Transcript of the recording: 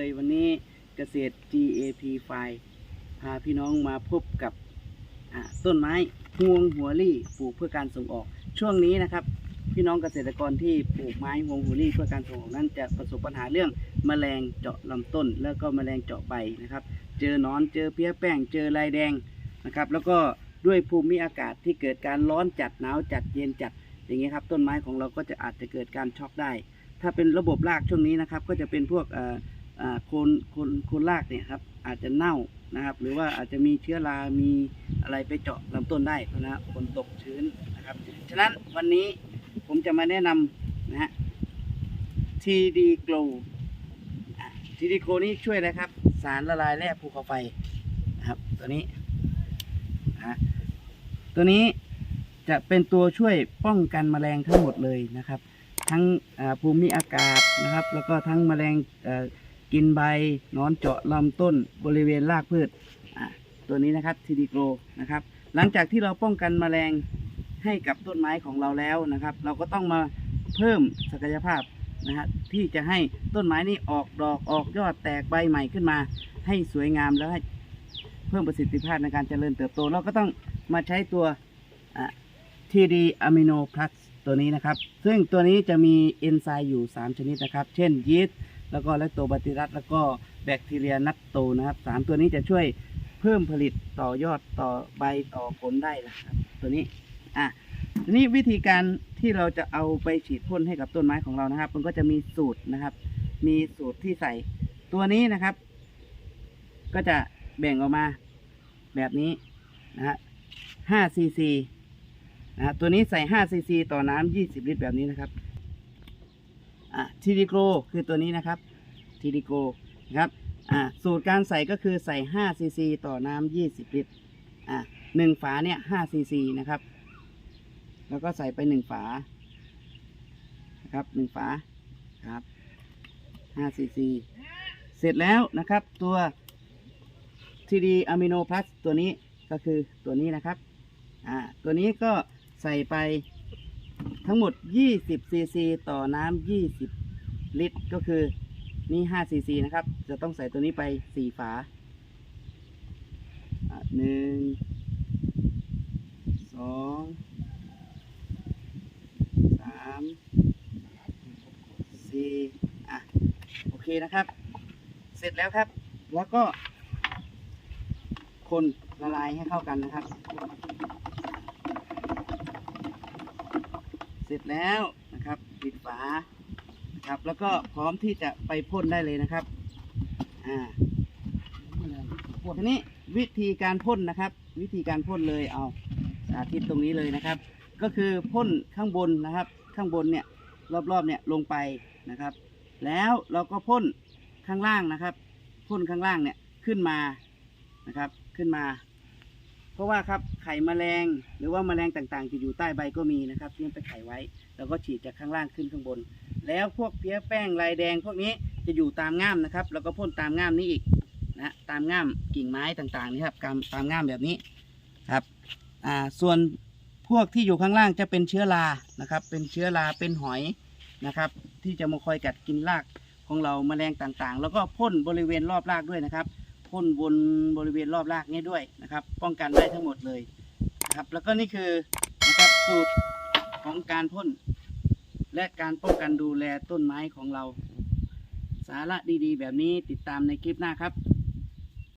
เคยวันนี้เกษตร GAP ไฟพาพี่น้องมาพบกับต้นไม้ฮวงหัวลี่ปลูกเพื่อการส่งออก ช่วงนี้นะครับ พี่น้องเกษตรกรที่ปลูกไม้ฮวงหัวลี่เพื่อการส่งออกนั้นจะประสบปัญหาเรื่องแมลงเจาะลำต้น แล้วก็แมลงเจาะใบนะครับ เจอหนอนเจอเพี้ยแป้งเจอลายแดงนะครับ แล้วก็ด้วยภูมิอากาศที่เกิดการร้อนจัดหนาวจัดเย็นจัดอย่างเงี้ครับต้นไม้ของเราก็จะอาจจะเกิดการช็อกได้ ถ้าเป็นระบบรากช่วงนี้นะครับ ก็จะเป็นพวก โคนโคนโคนรากเนี่ยครับอาจจะเน่านะครับ หรือว่าอาจจะมีเชื้อรา มีอะไรไปเจาะลำต้นได้นะฮะฝนตกชื้นนะครับ ฉะนั้นวันนี้ผมจะมาแนะนำนะฮะ TD Glow TD Glow นี้ช่วยอะไรครับ สารละลายแร่ภูเขาไฟนะครับตัวนี้นะตัวนี้จะเป็นตัวช่วยป้องกันแมลงทั้งหมดเลยนะครับ ทั้งอ่าภูมิอากาศนะครับ แล้วก็ทั้งแมลงอ่อ กินใบนอนเจาะลำต้นบริเวณรากพืชตัวนี้นะครับ TD Glow นะครับ หลังจากที่เราป้องกันแมลงให้กับต้นไม้ของเราแล้วนะครับ เราก็ต้องมาเพิ่มศักยภาพนะฮะที่จะให้ต้นไม้นี้ออกดอกออกยอดแตกใบใหม่ขึ้นมา ให้สวยงามแล้วให้เพิ่มประสิทธิภาพในการเจริญเติบโต เราก็ต้องมาใช้ตัวอะ TD Amino Plus ตัวนี้นะครับ ซึ่งตัวนี้จะมีเอนไซม์อยู่ 3 ชนิดนะครับ เช่นยีสต์ แล้วก็แลคโตบาติรัสแล้วก็แบคทีเรียนัตโตนะครับสามตัวนี้จะช่วยเพิ่มผลิตต่อยอดต่อใบต่อผลได้นะครับ ตัวนี้อะทีนี้วิธีการที่เราจะเอาไปฉีดพ่นให้กับต้นไม้ของเรานะครับ มันก็จะมีสูตรนะครับ มีสูตรที่ใส่ตัวนี้นะครับ ก็จะแบ่งออกมาแบบนี้นะฮะ5ซีซีนะฮะตัวนี้ใส่5ซีซีต่อน้ำ20 ลิตรแบบนี้นะครับ ทีดีโกรคือตัวนี้นะครับทีดีโกรนะครับอะสูตรการใส่ก็คือใส่5ซีซีต่อน้ำ20 ลิตรอะหนึ่งฝาเนี่ย5ซีซีนะครับ แล้วก็ใส่ไปหนึ่งฝานะครับหนึ่งฝาครับ5ซีซีเสร็จแล้วนะครับตัว TD Amino Plus ตัวนี้ก็คือตัวนี้นะครับอ่าตัวนี้ก็ใส่ไปทั้งหมด 20ซีซีต่อน้ำ20 ลิตรก็คือนี่5ซีซีนะครับ จะต้องใส่ตัวนี้ไป 4 ฝาหนึ่งสองสามสี่อะ โอเคนะครับ เสร็จแล้วครับ แล้วก็คนละลายให้เข้ากันนะครับ เสร็จแล้วนะครับ ปิดฝา ครับ แล้วก็พร้อมที่จะไปพ่นได้เลยนะครับอ่าทีนี้วิธีการพ่นนะครับ วิธีการพ่นเลยเอาสาธิตตรงนี้เลยนะครับ ก็คือพ่นข้างบนนะครับ ข้างบนเนี่ยรอบๆเนี่ยลงไปนะครับ แล้วเราก็พ่นข้างล่างนะครับพ่นข้างล่างเนี่ยขึ้นมานะครับขึ้นมา เพราะว่าครับไข่แมลงหรือว่าแมลงต่างๆจะอยู่ใต้ใบก็มีนะครับที่มันไปไข่ไว้แล้วก็ฉีดจากข้างล่างขึ้นข้างบน แล้วพวกเพี้ยแป้งลายแดง พวกนี้จะอยู่ตามง่ามนะครับ แล้วก็พ่นตามง่ามนี้อีกนะตามง่ามกิ่งไม้ต่างๆนี่ครับตามตามง่ามแบบนี้ครับอ่าส่วนพวกที่อยู่ข้างล่างจะเป็นเชื้อรานะครับ เป็นเชื้อราเป็นหอยนะครับ ที่จะมาคอยกัดกินรากของเราแมลงต่างๆ แล้วก็พ่นบริเวณรอบรากด้วยนะครับ พ่นบนบริเวณรอบรากนี้ด้วยนะครับ ป้องกันได้ทั้งหมดเลยนะครับ แล้วก็นี่คือนะครับสูตรของการพ่นและการป้องกันดูแลต้นไม้ของเรา สาระดีๆ แบบนี้ติดตามในคลิปหน้าครับ